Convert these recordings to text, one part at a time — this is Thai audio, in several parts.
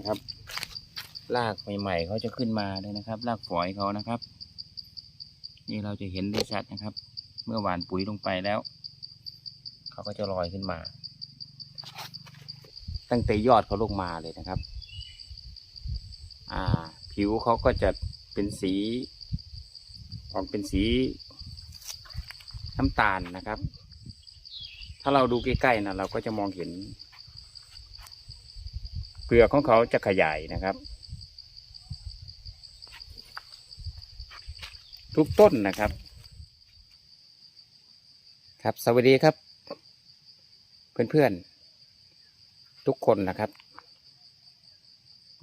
นะครับ รากใหม่ๆเขาจะขึ้นมาเลยนะครับ รากฝอยเขานะครับ นี่เราจะเห็นได้ชัดนะครับ เมื่อหวานปุ๋ยลงไปแล้ว เขาก็จะลอยขึ้นมา ตั้งแต่ยอดเขาลงมาเลยนะครับ อ่า ผิวเขาก็จะเป็นสีออกเป็นสีน้ำตาลนะครับ ถ้าเราดูใกล้ๆนะเราก็จะมองเห็น เปลือกของเขาจะขยายนะครับ ทุกต้นนะครับ ครับสวัสดีครับ เพื่อนๆ ทุกคนนะครับ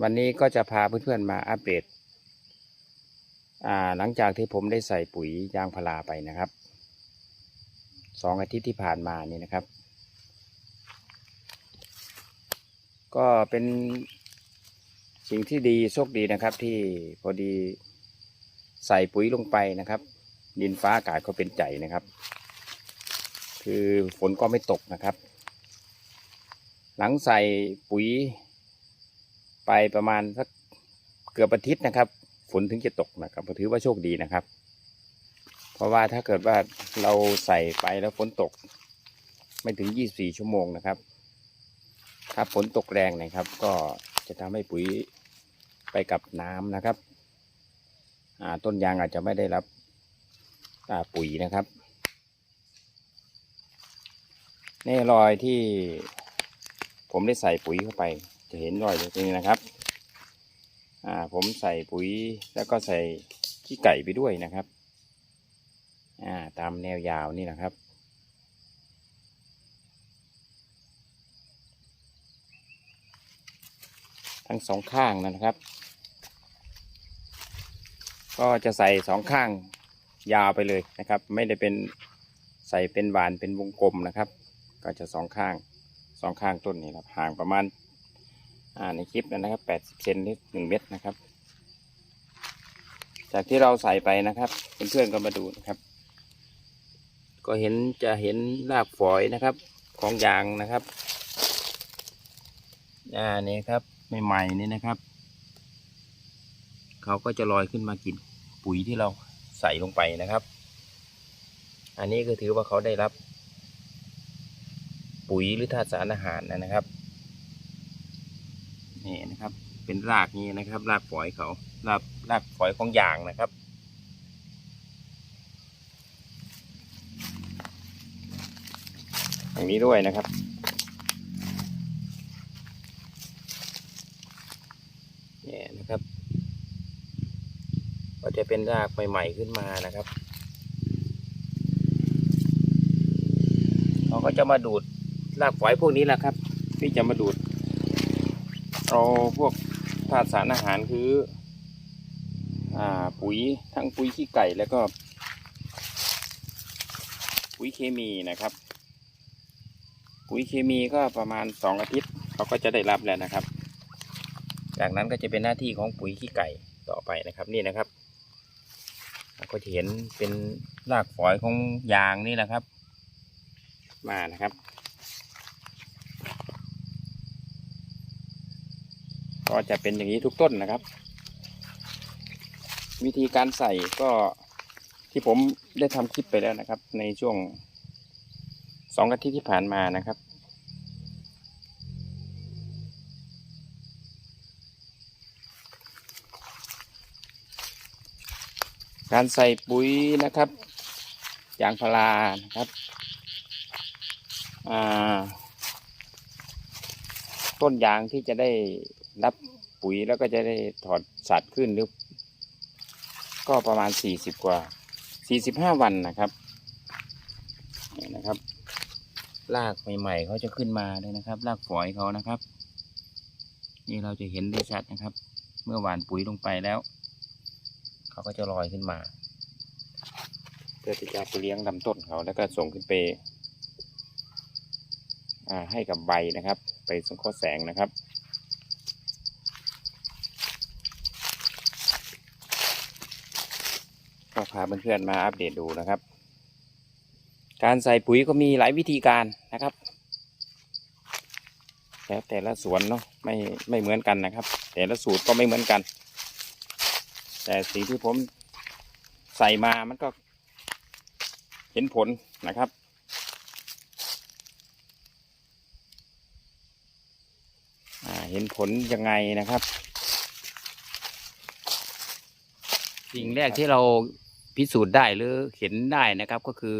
วันนี้ก็จะพาเพื่อนๆมาอัปเดตหลังจากที่ผมได้ใส่ปุ๋ยยางพาราไปนะครับสองอาทิตย์ที่ผ่านมานี่นะครับ ก็เป็นสิ่งที่ดีโชคดีนะครับ ที่พอดีใส่ปุ๋ยลงไปนะครับ ดินฟ้าอากาศก็เป็นใจนะครับ คือฝนก็ไม่ตกนะครับ หลังใส่ปุ๋ย ไปประมาณสักเกือบอาทิตย์นะครับ ฝนถึงจะตกนะครับถือว่าโชคดีนะครับ เพราะว่าถ้าเกิดว่าเราใส่ไปแล้วฝนตก ไม่ถึง 24 ชั่วโมงนะครับ ถ้าฝนตกแรงนะครับ ก็จะทำให้ปุ๋ยไปกับน้ำนะครับต้นยางอาจจะไม่ได้รับปุ๋ยนะครับนี่รอยที่ผมได้ใส่ปุ๋ยเข้าไป จะเห็นรอยตรงนี้นะครับผมใส่ปุ๋ยแล้วก็ใส่ขี้ไก่ไปด้วยนะครับ ตามแนวยาวนี่นะครับ ทั้งสองข้างนะครับ ก็จะใส่สองข้างยาวไปเลยนะครับ ไม่ได้เป็นใส่เป็นหวานเป็นวงกลมนะครับ ก็จะสองข้างสองข้างต้นนี่ครับห่างประมาณอ่าในคลิปนะครับแปดสิบเซนหรือหนึ่งเมตรนะครับ จากที่เราใส่ไปนะครับเพื่อนๆก็มาดูนะครับ ก็เห็นจะเห็นรากฝอยนะครับของยางนะครับ อ่านี่ครับ ใหม่ๆนี่นะครับ เขาก็จะลอยขึ้นมากินปุ๋ยที่เราใส่ลงไปนะครับ อันนี้ก็ถือว่าเขาได้รับ ปุ๋ยหรือธาตุสารอาหารนะครับนี่นะครับ เป็นรากนี้นะครับ รากฝอยเขารากรากฝอยของยางนะครับอย่างนี้ด้วยนะครับ เนี่ยนะครับ ก็จะ เป็นรากใหม่ ๆขึ้นมานะครับเขาก็จะมาดูดรากฝอยพวกนี้แหละครับ ที่จะมาดูดเอาพวกธาตุสารอาหารคืออ่าปุ๋ยทั้งปุ๋ยขี้ไก่แล้วก็ ปุ๋ยเคมีนะครับ ปุ๋ยเคมีก็ประมาณสองอาทิตย์เขาก็จะได้รับแล้วนะครับ จากนั้นก็จะเป็นหน้าที่ของปุ๋ยขี้ไก่ต่อไปนะครับนี่นะครับ ก็จะเห็นเป็นรากฝอยของยางนี่แหละครับ มานะครับ ก็จะเป็นอย่างนี้ทุกต้นนะครับ วิธีการใส่ก็ที่ผมได้ทำคลิปไปแล้วนะครับ ในช่วงสองอาทิตย์ที่ผ่านมานะครับ การใส่ปุ๋ยนะครับยางพารานะครับต้นยางที่จะได้รับปุ๋ยแล้วก็จะได้ถอดสัตว์ขึ้นหรือก็ประมาณสี่สิบกว่าสี่สิบห้าวันนะครับนี่นะครับรากใหม่ๆเขาจะขึ้นมาเลยนะครับรากฝอยเขานะครับ นี่เราจะเห็นได้ชัดนะครับ เมื่อหว่านปุ๋ยลงไปแล้ว เขาก็จะลอยขึ้นมา เพื่อที่จะไปเลี้ยงลำต้นเขาแล้วก็ส่งขึ้นไปให้กับใบนะครับ ไปสังเคราะห์แสงนะครับก็พาเพื่อนๆมาอัปเดตดูนะครับ การใส่ปุ๋ยก็มีหลายวิธีการนะครับแล้วแต่ละสวนเนาะไม่ไม่เหมือนกันนะครับ แต่ละสูตรก็ไม่เหมือนกัน แต่สิ่งที่ผมใส่มามันก็เห็นผลนะครับ เห็นผลยังไงนะครับ สิ่งแรกที่เราพิสูจน์ได้หรือเห็นได้นะครับก็คือ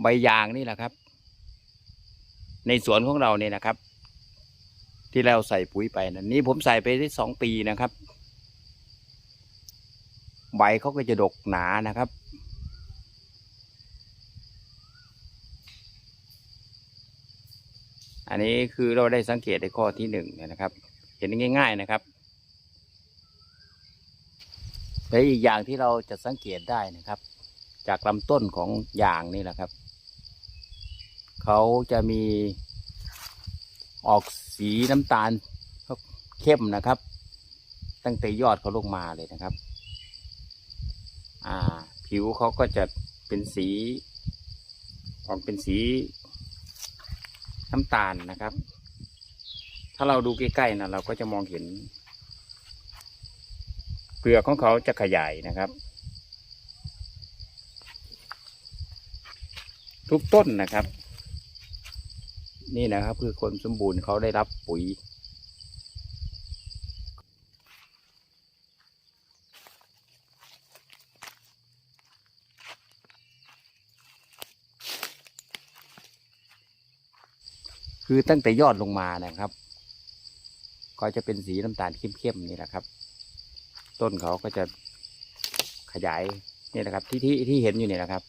ใบยางนี่แหละครับ ในสวนของเราเนี่ยนะครับ ที่เราใส่ปุ๋ยไปนะนี่ผมใส่ไปได้สองปีนะครับ ใบเขาก็จะดกหนานะครับ อันนี้คือเราได้สังเกตในข้อที่หนึ่งเนี่ยนะครับ เห็นง่าย ๆนะครับและอีกอย่างที่เราจะสังเกตได้นะครับ จากลำต้นของยางนี่แหละครับเขาจะมีออกสีน้ำตาลเข้มนะครับ ตั้งแต่ยอดเขาลงมาเลยนะครับ อ่า ผิวเขาก็จะเป็นสีออกเป็นสีน้ำตาลนะครับ ถ้าเราดูใกล้ๆนะเราก็จะมองเห็น เปลือกของเขาจะขยายนะครับ ทุกต้นนะครับ นี่นะครับคือคนสมบูรณ์เขาได้รับปุ๋ย คือตั้งแต่ยอดลงมานะครับ ก็จะเป็นสีน้ำตาลเข้มๆนี่แหละครับ ต้นเขาก็จะขยายนี่นะครับ ที่ที่ที่เห็นอยู่นี่นะครับ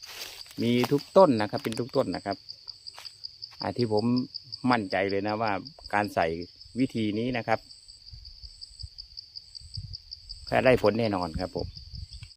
มีทุกต้นนะครับ เป็นทุกต้นนะครับอาที่ผมมั่นใจเลยนะว่าการใส่วิธีนี้นะครับแค่ได้ผลแน่นอนครับผม